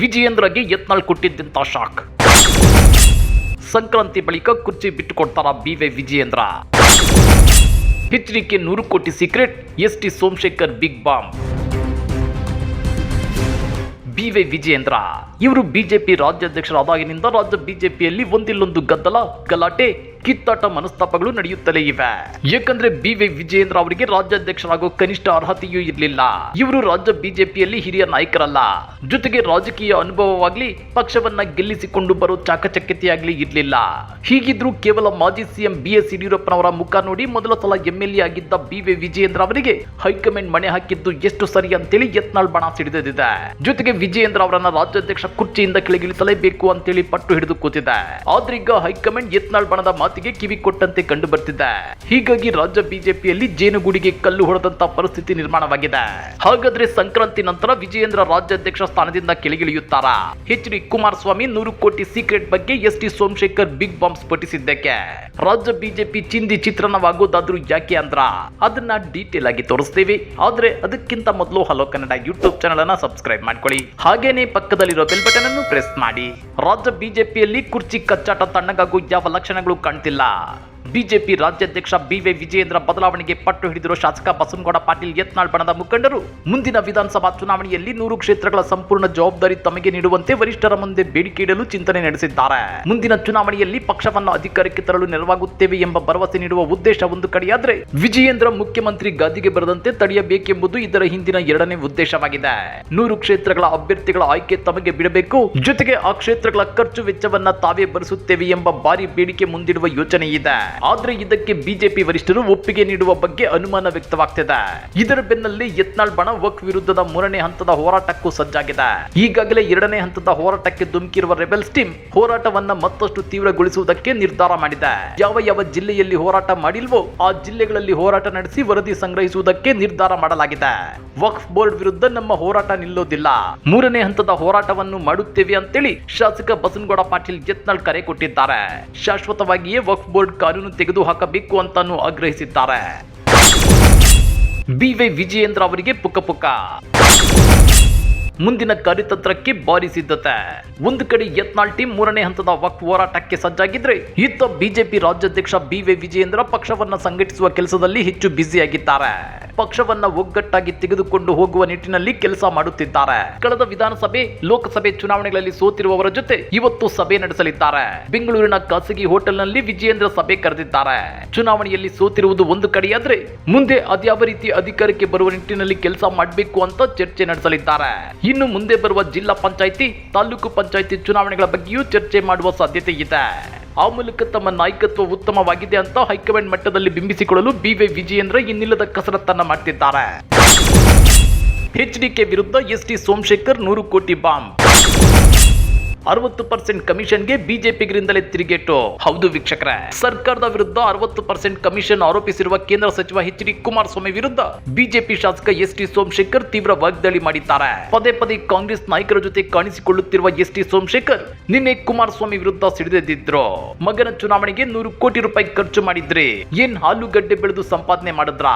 ವಿಜಯೇಂದ್ರಗೆ ಯತ್ನಾಳ್ ಕೊಟ್ಟಿದ್ದಂತ ಶಾಕ್. ಸಂಕ್ರಾಂತಿ ಬಳಿಕ ಕುರ್ಚಿ ಬಿಟ್ಟುಕೊಡ್ತಾರ ಬಿವೈ ವಿಜಯೇಂದ್ರ. ಎಚ್ಡಿಕೆ ನೂರು ಕೋಟಿ secret S T Somashekhar big bomb BY Vijayendra. ಇವರು ಬಿಜೆಪಿ ರಾಜ್ಯಾಧ್ಯಕ್ಷರಾದಾಗಿನಿಂದ ರಾಜ್ಯ ಬಿಜೆಪಿಯಲ್ಲಿ ಒಂದಿಲ್ಲೊಂದು ಗದ್ದಲ, ಗಲಾಟೆ ಕಿತ್ತಾಟ ಮನಸ್ತಾಪಗಳು ನಡೆಯುತ್ತಲೇ ಇವೆ. ಯಾಕಂದ್ರೆ ವಿ ವಿಜಯೇಂದ್ರ ಅವರಿಗೆ ರಾಜ್ಯಾಧ್ಯಕ್ಷರಾಗೋ ಕನಿಷ್ಠ ಅರ್ಹತೆಯೂ ಇರಲಿಲ್ಲ. ಇವರು ರಾಜ್ಯ ಬಿಜೆಪಿಯಲ್ಲಿ ಹಿರಿಯ ನಾಯಕರಲ್ಲ. ಜೊತೆಗೆ ರಾಜಕೀಯ ಅನುಭವವಾಗ್ಲಿ, ಪಕ್ಷವನ್ನ ಗೆಲ್ಲಿಸಿಕೊಂಡು ಬರೋ ಚಾಕಚಕ್ಯತೆಯಾಗ್ಲಿ ಇರಲಿಲ್ಲ. ಹೀಗಿದ್ರೂ ಕೇವಲ ಮಾಜಿ ಸಿಎಂ ಬಿ ಎಸ್ ಯಡಿಯೂರಪ್ಪನವರ ಮುಖ ನೋಡಿ ಮೊದಲ ಸಲ ಎಂಎಲ್ಎ ಆಗಿದ್ದ ಬಿವೈ ವಿಜಯೇಂದ್ರ ಅವರಿಗೆ ಹೈಕಮಾಂಡ್ ಮಣೆ ಹಾಕಿದ್ದು ಎಷ್ಟು ಸರಿ ಅಂತೇಳಿ ಯತ್ನಾಳ್ ಬಣ ಸಿಡಿದಿದೆ ಜೊತೆಗೆ ವಿಜಯೇಂದ್ರ ಅವರನ್ನ ರಾಜ್ಯಾಧ್ಯಕ್ಷ ಕುರ್ಚಿಯಿಂದ ಕೆಳಗಿಳಿಸಲೇಬೇಕು ಅಂತೇಳಿ ಪಟ್ಟು ಹಿಡಿದು ಕೂತಿದೆ. ಆದ್ರೀಗ ಹೈಕಮಾಂಡ್ ಯತ್ನಾಳ್ ಬಣದ ಮಾತಿಗೆ ಕಿವಿ ಕೊಟ್ಟಂತೆ ಕಂಡು ಬರ್ತಿದೆ ಹೀಗಾಗಿ ರಾಜ್ಯ ಬಿಜೆಪಿಯಲ್ಲಿ ಜೇನುಗೂಡಿಗೆ ಕಲ್ಲು ಹೊಡೆದಂತ ಪರಿಸ್ಥಿತಿ ನಿರ್ಮಾಣವಾಗಿದೆ. ಹಾಗಾದ್ರೆ ಸಂಕ್ರಾಂತಿ ನಂತರ ವಿಜಯೇಂದ್ರ ರಾಜ್ಯಾಧ್ಯಕ್ಷ ಸ್ಥಾನದಿಂದ ಕೆಳಗಿಳಿಯುತ್ತಾರಾ? ಎಚ್ ಡಿ ಕುಮಾರಸ್ವಾಮಿ ನೂರು ಕೋಟಿ ಸೀಕ್ರೆಟ್ ಬಗ್ಗೆ S T Somashekhar big bomb ಸ್ಫೋಟಿಸಿದ್ದಕ್ಕೆ. ರಾಜ್ಯ ಬಿಜೆಪಿ ಚಿಂದಿ ಚಿತ್ರಣವಾಗೋದಾದ್ರೂ ಯಾಕೆ ಅಂದ್ರ? ಅದನ್ನ ಡೀಟೇಲ್ ಆಗಿ ತೋರಿಸ್ತೀವಿ. ಆದ್ರೆ ಅದಕ್ಕಿಂತ ಮೊದಲು ಹಲೋ ಕನ್ನಡ ಯೂಟ್ಯೂಬ್ ಚಾನಲ್ ಅನ್ನ ಸಬ್ಸ್ಕ್ರೈಬ್ ಮಾಡ್ಕೊಳ್ಳಿ. ಹಾಗೇನೆ ಪಕ್ಕದಲ್ಲಿರೋ ಬೆಲ್ ಬಟನ್ ಅನ್ನು ಪ್ರೆಸ್ ಮಾಡಿ. ರಾಜ್ಯ ಬಿಜೆಪಿಯಲ್ಲಿ ಕುರ್ಚಿ ಕಚ್ಚಾಟ ತಣ್ಣಗಾಗೂ ಯಾವ ಲಕ್ಷಣಗಳು ಕಾಣ್ತಿಲ್ಲ ಬಿಜೆಪಿ ರಾಜ್ಯಾಧ್ಯಕ್ಷ ಬಿವೈ ವಿಜಯೇಂದ್ರ ಬದಲಾವಣೆಗೆ ಪಟ್ಟು ಹಿಡಿದಿರುವ ಶಾಸಕ ಬಸನಗೌಡ ಪಾಟೀಲ್ ಯತ್ನಾಳ್ ಬಣದ ಮುಖಂಡರು. ಮುಂದಿನ ವಿಧಾನಸಭಾ ಚುನಾವಣೆಯಲ್ಲಿ ನೂರು ಕ್ಷೇತ್ರಗಳ ಸಂಪೂರ್ಣ ಜವಾಬ್ದಾರಿ ತಮಗೆ ನೀಡುವಂತೆ ವರಿಷ್ಠರ ಮುಂದೆ ಬೇಡಿಕೆ ಇಡಲು ಚಿಂತನೆ ನಡೆಸಿದ್ದಾರೆ. ಮುಂದಿನ ಚುನಾವಣೆಯಲ್ಲಿ ಪಕ್ಷವನ್ನು ಅಧಿಕಾರಕ್ಕೆ ತರಲು ನೆರವಾಗುತ್ತೇವೆ ಎಂಬ ಭರವಸೆ ನೀಡುವ ಉದ್ದೇಶ ಒಂದು ಕಡೆಯಾದ್ರೆ ವಿಜಯೇಂದ್ರ ಮುಖ್ಯಮಂತ್ರಿ ಗಾದಿಗೆ ಬರದಂತೆ ತಡೆಯಬೇಕೆಂಬುದು ಇದರ ಹಿಂದಿನ ಎರಡನೇ ಉದ್ದೇಶವಾಗಿದೆ. ನೂರು ಕ್ಷೇತ್ರಗಳ ಅಭ್ಯರ್ಥಿಗಳ ಆಯ್ಕೆ ತಮಗೆ ಬಿಡಬೇಕು. ಜೊತೆಗೆ ಆ ಕ್ಷೇತ್ರಗಳ ಖರ್ಚು ವೆಚ್ಚವನ್ನ ತಾವೇ ಭರಿಸುತ್ತೇವೆ ಎಂಬ ಭಾರಿ ಬೇಡಿಕೆ ಮುಂದಿಡುವ ಯೋಚನೆ ಇದೆ. ಆದ್ರೆ ಇದಕ್ಕೆ ಬಿಜೆಪಿ ವರಿಷ್ಠರು ಒಪ್ಪಿಗೆ ನೀಡುವ ಬಗ್ಗೆ ಅನುಮಾನ ವ್ಯಕ್ತವಾಗ್ತಿದೆ. ಇದರ ಬೆನ್ನಲ್ಲೇ ಯತ್ನಾಳ್ ಬಣ ವಕ್ ವಿರುದ್ಧದ ಮೂರನೇ ಹಂತದ ಹೋರಾಟಕ್ಕೂ ಸಜ್ಜಾಗಿದೆ. ಈಗಾಗಲೇ ಎರಡನೇ ಹಂತದ ಹೋರಾಟಕ್ಕೆ ಧುಮುಕಿರುವ ರೆಬೆಲ್ಸ್ ಟೀಮ್ ಹೋರಾಟವನ್ನ ಮತ್ತಷ್ಟು ತೀವ್ರಗೊಳಿಸುವುದಕ್ಕೆ ನಿರ್ಧಾರ ಮಾಡಿದೆ. ಯಾವ ಯಾವ ಜಿಲ್ಲೆಯಲ್ಲಿ ಹೋರಾಟ ಮಾಡಿಲ್ವೋ ಆ ಜಿಲ್ಲೆಗಳಲ್ಲಿ ಹೋರಾಟ ನಡೆಸಿ ವರದಿ ಸಂಗ್ರಹಿಸುವುದಕ್ಕೆ ನಿರ್ಧಾರ ಮಾಡಲಾಗಿದೆ. ವಕ್ಫ್ ಬೋರ್ಡ್ ವಿರುದ್ಧ ನಮ್ಮ ಹೋರಾಟ ನಿಲ್ಲೋದಿಲ್ಲ. ಮೂರನೇ ಹಂತದ ಹೋರಾಟವನ್ನು ಮಾಡುತ್ತೇವೆ ಅಂತೇಳಿ ಶಾಸಕ ಬಸನಗೌಡ ಪಾಟೀಲ್ ಯತ್ನಾಳ್ ಕರೆ ಕೊಟ್ಟಿದ್ದಾರೆ. ಶಾಶ್ವತವಾಗಿಯೇ ವಕ್ಫ್ ಬೋರ್ಡ್ ಕಾನೂನು ತೆಗೆದುಹಾಕಬೇಕು ಅಂತಾನು ಆಗ್ರಹಿಸಿದ್ದಾರೆ. ಬಿವೈ ವಿಜಯೇಂದ್ರ ಅವರಿಗೆ ಪುಕ್ಕ ಪುಕ್ಕ. ಮುಂದಿನ ಕಾರ್ಯತಂತ್ರಕ್ಕೆ ಭಾರಿ ಸಿದ್ಧತೆ. ಒಂದು ಕಡೆ ಯತ್ನಾಳ್ ಟೀಮ್ ಮೂರನೇ ಹಂತದ ವಕ್ ಹೋರಾಟಕ್ಕೆ ಸಜ್ಜಾಗಿದ್ರೆ ಇತ್ತ ಬಿಜೆಪಿ ರಾಜ್ಯಾಧ್ಯಕ್ಷ ಬಿವೈ ವಿಜಯೇಂದ್ರ ಪಕ್ಷವನ್ನ ಸಂಘಟಿಸುವ ಕೆಲಸದಲ್ಲಿ ಹೆಚ್ಚು ಬ್ಯುಸಿಯಾಗಿದ್ದಾರೆ. ಪಕ್ಷವನ್ನ ಒಗ್ಗಟ್ಟಾಗಿ ತೆಗೆದುಕೊಂಡು ಹೋಗುವ ನಿಟ್ಟಿನಲ್ಲಿ ಕೆಲಸ ಮಾಡುತ್ತಿದ್ದಾರೆ. ಕಳೆದ ವಿಧಾನಸಭೆ, ಲೋಕಸಭೆ ಚುನಾವಣೆಗಳಲ್ಲಿ ಸೋತಿರುವವರ ಜೊತೆ ಇವತ್ತು ಸಭೆ ನಡೆಸಲಿದ್ದಾರೆ. ಬೆಂಗಳೂರಿನ ಖಾಸಗಿ ಹೋಟೆಲ್ನಲ್ಲಿ ವಿಜಯೇಂದ್ರ ಸಭೆ ಕರೆದಿದ್ದಾರೆ. ಚುನಾವಣೆಯಲ್ಲಿ ಸೋತಿರುವುದು ಒಂದು ಕಡೆಯಾದ್ರೆ ಮುಂದೆ ಅದ್ಯಾವ ರೀತಿ ಅಧಿಕಾರಕ್ಕೆ ಬರುವ ನಿಟ್ಟಿನಲ್ಲಿ ಕೆಲಸ ಮಾಡಬೇಕು ಅಂತ ಚರ್ಚೆ ನಡೆಸಲಿದ್ದಾರೆ. ಇನ್ನು ಮುಂದೆ ಬರುವ ಜಿಲ್ಲಾ ಪಂಚಾಯಿತಿ, ತಾಲೂಕು ಪಂಚಾಯಿತಿ ಚುನಾವಣೆಗಳ ಬಗ್ಗೆಯೂ ಚರ್ಚೆ ಮಾಡುವ ಸಾಧ್ಯತೆ ಇದೆ. ಆ ಮೂಲಕ ತಮ್ಮ ನಾಯಕತ್ವ ಉತ್ತಮವಾಗಿದೆ ಅಂತ ಹೈಕಮಾಂಡ್ ಮಟ್ಟದಲ್ಲಿ ಬಿಂಬಿಸಿಕೊಳ್ಳಲು ಬಿವೈ ವಿಜಯೇಂದ್ರ ಇನ್ನಿಲ್ಲದ ಕಸರತ್ತನ್ನ ಮಾಡ್ತಿದ್ದಾರೆ. ಕೆ ವಿರುದ್ಧ ಎಸ್ ಟಿ ಸೋಮಶೇಖರ್ ನೂರು ಕೋಟಿ ಬಾಂಬ್. ಅರವತ್ತು ಪರ್ಸೆಂಟ್ ಕಮಿಷನ್ಗೆ ಬಿಜೆಪಿಗರಿಂದಲೇ ತಿರುಗೇಟು. ಹೌದು ವೀಕ್ಷಕರೇ. ಸರ್ಕಾರದ ವಿರುದ್ಧ ಅರವತ್ತು ಪರ್ಸೆಂಟ್ ಕಮಿಷನ್ ಆರೋಪಿಸಿರುವ ಕೇಂದ್ರ ಸಚಿವ ಎಚ್ ಡಿ ಕುಮಾರಸ್ವಾಮಿ ವಿರುದ್ಧ ಬಿಜೆಪಿ ಶಾಸಕ ಎಸ್ ಟಿ ಸೋಮಶೇಖರ್ ತೀವ್ರ ವಾಗ್ದಾಳಿ ಮಾಡಿದ್ದಾರೆ. ಪದೇ ಪದೇ ಕಾಂಗ್ರೆಸ್ ನಾಯಕರ ಜೊತೆ ಕಾಣಿಸಿಕೊಳ್ಳುತ್ತಿರುವ ಎಸ್ ಟಿ ಸೋಮಶೇಖರ್ ನಿನ್ನೆ ಕುಮಾರಸ್ವಾಮಿ ವಿರುದ್ಧ ಸಿಡಿದೆದ್ದಿದ್ರು. ಮಗನ ಚುನಾವಣೆಗೆ ನೂರು ಕೋಟಿ ರೂಪಾಯಿ ಖರ್ಚು ಮಾಡಿದ್ರಿ. ಏನ್ ಆಲೂಗಡ್ಡೆ ಬೆಳೆದು ಸಂಪಾದನೆ ಮಾಡಿದ್ರ?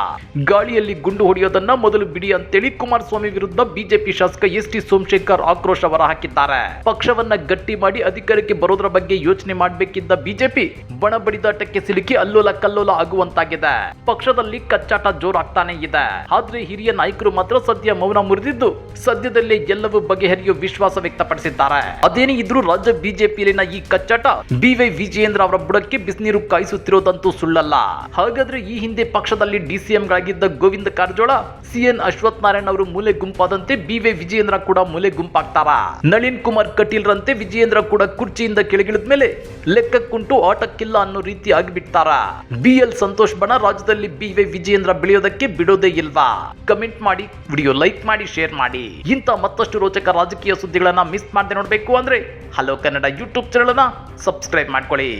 ಗಾಳಿಯಲ್ಲಿ ಗುಂಡು ಹೊಡೆಯೋದನ್ನ ಮೊದಲು ಬಿಡಿ ಅಂತೇಳಿ ಕುಮಾರಸ್ವಾಮಿ ವಿರುದ್ಧ ಬಿಜೆಪಿ ಶಾಸಕ ಎಸ್ ಟಿ ಸೋಮಶೇಖರ್ ಆಕ್ರೋಶ ಹೊರಹಾಕಿದ್ದಾರೆ. ಪಕ್ಷವನ್ನ ಗಟ್ಟಿ ಮಾಡಿ ಅಧಿಕಾರಕ್ಕೆ ಬರೋದ್ರ ಬಗ್ಗೆ ಯೋಚನೆ ಮಾಡಬೇಕಿದ್ದ ಬಿಜೆಪಿ ಬಣ ಬಡಿದಾಟಕ್ಕೆ ಸಿಲುಕಿ ಅಲ್ಲೋಲ ಕಲ್ಲೋಲ ಆಗುವಂತಾಗಿದೆ. ಪಕ್ಷದಲ್ಲಿ ಕಚ್ಚಾಟ ಜೋರಾಗ್ತಾನೆ ಇದೆ. ಆದ್ರೆ ಹಿರಿಯ ನಾಯಕರು ಮಾತ್ರ ಸದ್ಯ ಮೌನ ಮುರಿದಿದ್ದು ಸದ್ಯದಲ್ಲೇ ಎಲ್ಲವೂ ಬಗೆಹರಿಯುವ ವಿಶ್ವಾಸ ವ್ಯಕ್ತಪಡಿಸಿದ್ದಾರೆ. ಅದೇನೇ ಇದ್ರೂ ರಾಜ್ಯ ಬಿಜೆಪಿಯಲ್ಲಿನ ಈ ಕಚ್ಚಾಟ ಬಿವೈ ವಿಜಯೇಂದ್ರ ಅವರ ಬುಡಕ್ಕೆ ಬಿಸಿನೀರು ಕಾಯಿಸುತ್ತಿರೋದಂತೂ ಸುಳ್ಳಲ್ಲ. ಹಾಗಾದ್ರೆ ಈ ಹಿಂದೆ ಪಕ್ಷದಲ್ಲಿ ಡಿಸಿಎಂಗಳಾಗಿದ್ದ ಗೋವಿಂದ ಕಾರಜೋಳ ಸಿಎನ್ ಅಶ್ವಥ್ ನಾರಾಯಣ್ ಅವರು ಮೂಲೆ ಗುಂಪಾದಂತೆ ಬಿವೈ ವಿಜಯೇಂದ್ರ ಕೂಡ ಮೂಲೆ ಗುಂಪಾಗ್ತಾರ? ನಳಿನ್ ಕುಮಾರ್ ಕಟೀಲ್ ರಂತೆ ವಿಜಯೇಂದ್ರ ಕೂಡ ಕುರ್ಚಿಯಿಂದ ಕೆಳಗಿಳಿದ ಮೇಲೆ ಲೆಕ್ಕಕ್ಕುಂಟು ಆಟಕ್ಕಿಲ್ಲ ಅನ್ನೋ ರೀತಿ ಆಗಿಬಿಡ್ತಾರ ಬಿ ಎಲ್ ಸಂತೋಷ್ ಬಣ ರಾಜ್ಯದಲ್ಲಿ ಬಿ ವೈ ವಿಜಯೇಂದ್ರ ಬೆಳೆಯೋದಕ್ಕೆ ಬಿಡೋದೇ ಇಲ್ವಾ? ಕಮೆಂಟ್ ಮಾಡಿ, ವಿಡಿಯೋ ಲೈಕ್ ಮಾಡಿ, ಶೇರ್ ಮಾಡಿ. ಇಂಥ ಮತ್ತಷ್ಟು ರೋಚಕ ರಾಜಕೀಯ ಸುದ್ದಿಗಳನ್ನ ಮಿಸ್ ಮಾಡದೆ ನೋಡಬೇಕು ಅಂದ್ರೆ hello Kannada YouTube channel subscribe ಮಾಡ್ಕೊಳ್ಳಿ.